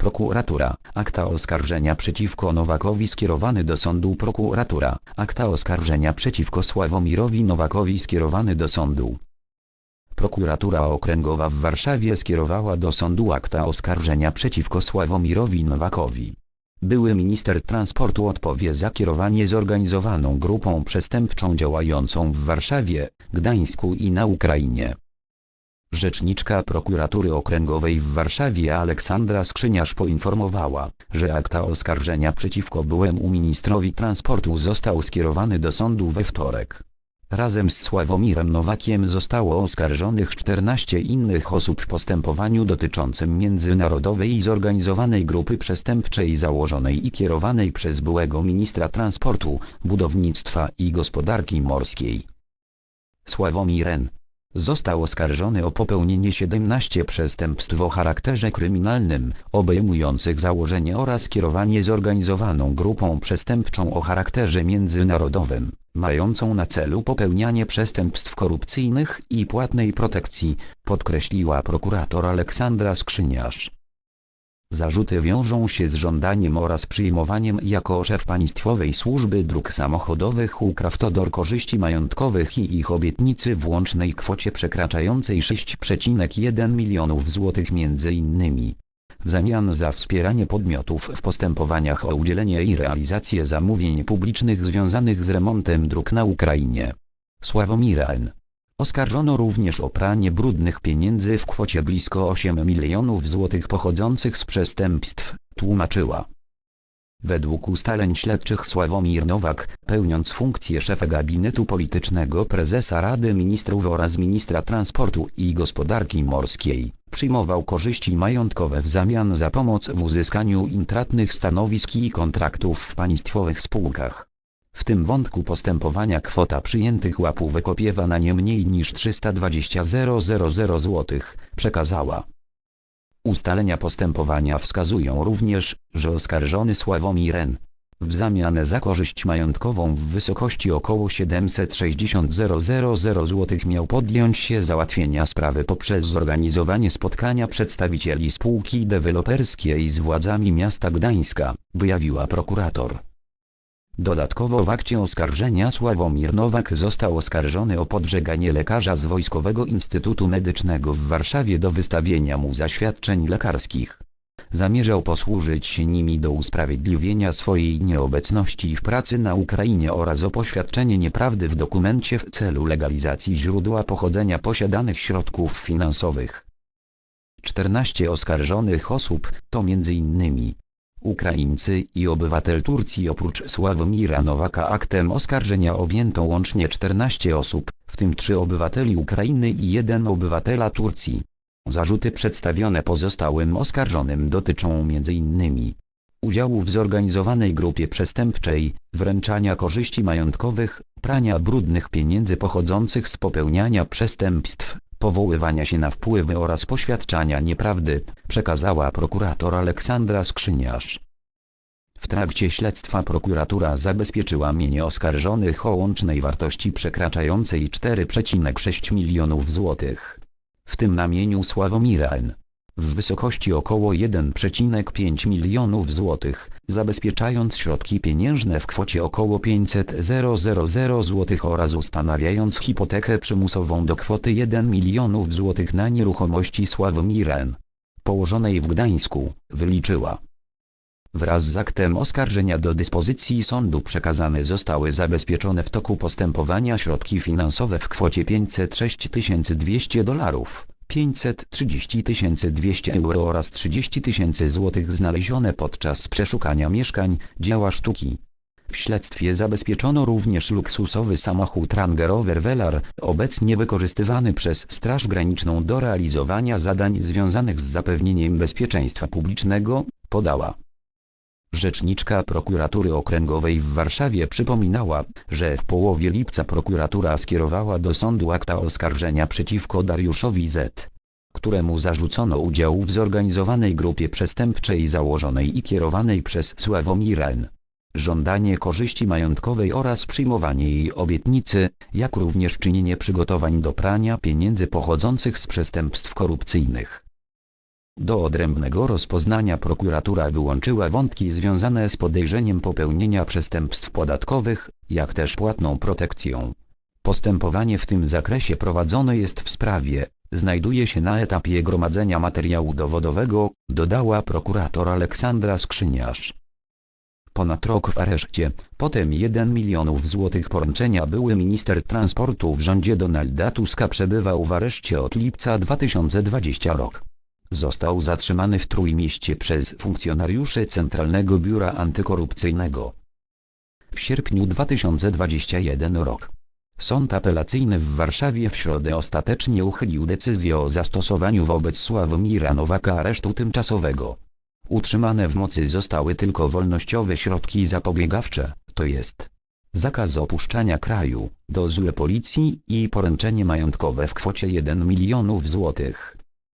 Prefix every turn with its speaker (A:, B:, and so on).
A: Prokuratura. Akta oskarżenia przeciwko Nowakowi skierowany do sądu Prokuratura. Akta oskarżenia przeciwko Sławomirowi Nowakowi skierowany do sądu. Prokuratura Okręgowa w Warszawie skierowała do sądu akta oskarżenia przeciwko Sławomirowi Nowakowi. Były minister transportu odpowie za kierowanie zorganizowaną grupą przestępczą działającą w Warszawie, Gdańsku i na Ukrainie. Rzeczniczka prokuratury okręgowej w Warszawie Aleksandra Skrzyniarz poinformowała, że akta oskarżenia przeciwko byłemu ministrowi transportu został skierowany do sądu we wtorek. Razem z Sławomirem Nowakiem zostało oskarżonych 14 innych osób w postępowaniu dotyczącym międzynarodowej i zorganizowanej grupy przestępczej założonej i kierowanej przez byłego ministra transportu, budownictwa i gospodarki morskiej. Sławomir. Został oskarżony o popełnienie 17 przestępstw o charakterze kryminalnym, obejmujących założenie oraz kierowanie zorganizowaną grupą przestępczą o charakterze międzynarodowym, mającą na celu popełnianie przestępstw korupcyjnych i płatnej protekcji, podkreśliła prokurator Aleksandra Skrzyniarz. Zarzuty wiążą się z żądaniem oraz przyjmowaniem jako szef Państwowej Służby Dróg Samochodowych u Kraftodor korzyści majątkowych i ich obietnicy w łącznej kwocie przekraczającej 6,1 milionów złotych między innymi w zamian za wspieranie podmiotów w postępowaniach o udzielenie i realizację zamówień publicznych związanych z remontem dróg na Ukrainie. Sławomira N. Oskarżono również o pranie brudnych pieniędzy w kwocie blisko 8 milionów złotych pochodzących z przestępstw, tłumaczyła. Według ustaleń śledczych Sławomir Nowak, pełniąc funkcję szefa gabinetu politycznego prezesa Rady Ministrów oraz ministra transportu i gospodarki morskiej, przyjmował korzyści majątkowe w zamian za pomoc w uzyskaniu intratnych stanowisk i kontraktów w państwowych spółkach. W tym wątku postępowania kwota przyjętych łapówek opiewa na nie mniej niż 320 000 zł, przekazała. Ustalenia postępowania wskazują również, że oskarżony Sławomir N. w zamian za korzyść majątkową w wysokości około 760 000 zł miał podjąć się załatwienia sprawy poprzez zorganizowanie spotkania przedstawicieli spółki deweloperskiej z władzami miasta Gdańska, wyjawiła prokurator. Dodatkowo w akcie oskarżenia Sławomir Nowak został oskarżony o podżeganie lekarza z Wojskowego Instytutu Medycznego w Warszawie do wystawienia mu zaświadczeń lekarskich. Zamierzał posłużyć się nimi do usprawiedliwienia swojej nieobecności w pracy na Ukrainie oraz o poświadczenie nieprawdy w dokumencie w celu legalizacji źródła pochodzenia posiadanych środków finansowych. 14 oskarżonych osób to m.in. Ukraińcy i obywatel Turcji oprócz Sławomira Nowaka aktem oskarżenia objęto łącznie 14 osób, w tym 3 obywateli Ukrainy i 1 obywatela Turcji. Zarzuty przedstawione pozostałym oskarżonym dotyczą m.in. udziału w zorganizowanej grupie przestępczej, wręczania korzyści majątkowych, prania brudnych pieniędzy pochodzących z popełniania przestępstw, powoływania się na wpływy oraz poświadczania nieprawdy, przekazała prokurator Aleksandra Skrzyniarz. W trakcie śledztwa prokuratura zabezpieczyła mienie oskarżonych o łącznej wartości przekraczającej 4,6 milionów złotych. W tym na mieniu Sławomira N. w wysokości około 1,5 milionów złotych, zabezpieczając środki pieniężne w kwocie około 500 000 złotych oraz ustanawiając hipotekę przymusową do kwoty 1 milionów złotych na nieruchomości Sławomira N. położonej w Gdańsku, wyliczyła. Wraz z aktem oskarżenia do dyspozycji sądu przekazane zostały zabezpieczone w toku postępowania środki finansowe w kwocie 506 200 dolarów, 530 200 euro oraz 30 tysięcy złotych znalezione podczas przeszukania mieszkań, dzieła sztuki. W śledztwie zabezpieczono również luksusowy samochód Range Rover Velar, obecnie wykorzystywany przez Straż Graniczną do realizowania zadań związanych z zapewnieniem bezpieczeństwa publicznego, podała. Rzeczniczka prokuratury okręgowej w Warszawie przypominała, że w połowie lipca prokuratura skierowała do sądu akta oskarżenia przeciwko Dariuszowi Z., któremu zarzucono udział w zorganizowanej grupie przestępczej założonej i kierowanej przez Sławomira N. Żądanie korzyści majątkowej oraz przyjmowanie jej obietnicy, jak również czynienie przygotowań do prania pieniędzy pochodzących z przestępstw korupcyjnych. Do odrębnego rozpoznania prokuratura wyłączyła wątki związane z podejrzeniem popełnienia przestępstw podatkowych, jak też płatną protekcją. Postępowanie w tym zakresie prowadzone jest w sprawie, znajduje się na etapie gromadzenia materiału dowodowego, dodała prokurator Aleksandra Skrzyniarz. Ponad rok w areszcie, potem 1 milionów złotych poręczenia były minister transportu w rządzie Donalda Tuska przebywał w areszcie od lipca 2020 rok. Został zatrzymany w Trójmieście przez funkcjonariuszy Centralnego Biura Antykorupcyjnego. W sierpniu 2021 rok. Sąd apelacyjny w Warszawie w środę ostatecznie uchylił decyzję o zastosowaniu wobec Sławomira Nowaka aresztu tymczasowego. Utrzymane w mocy zostały tylko wolnościowe środki zapobiegawcze, to jest zakaz opuszczania kraju, dozór policji i poręczenie majątkowe w kwocie 1 milionów złotych.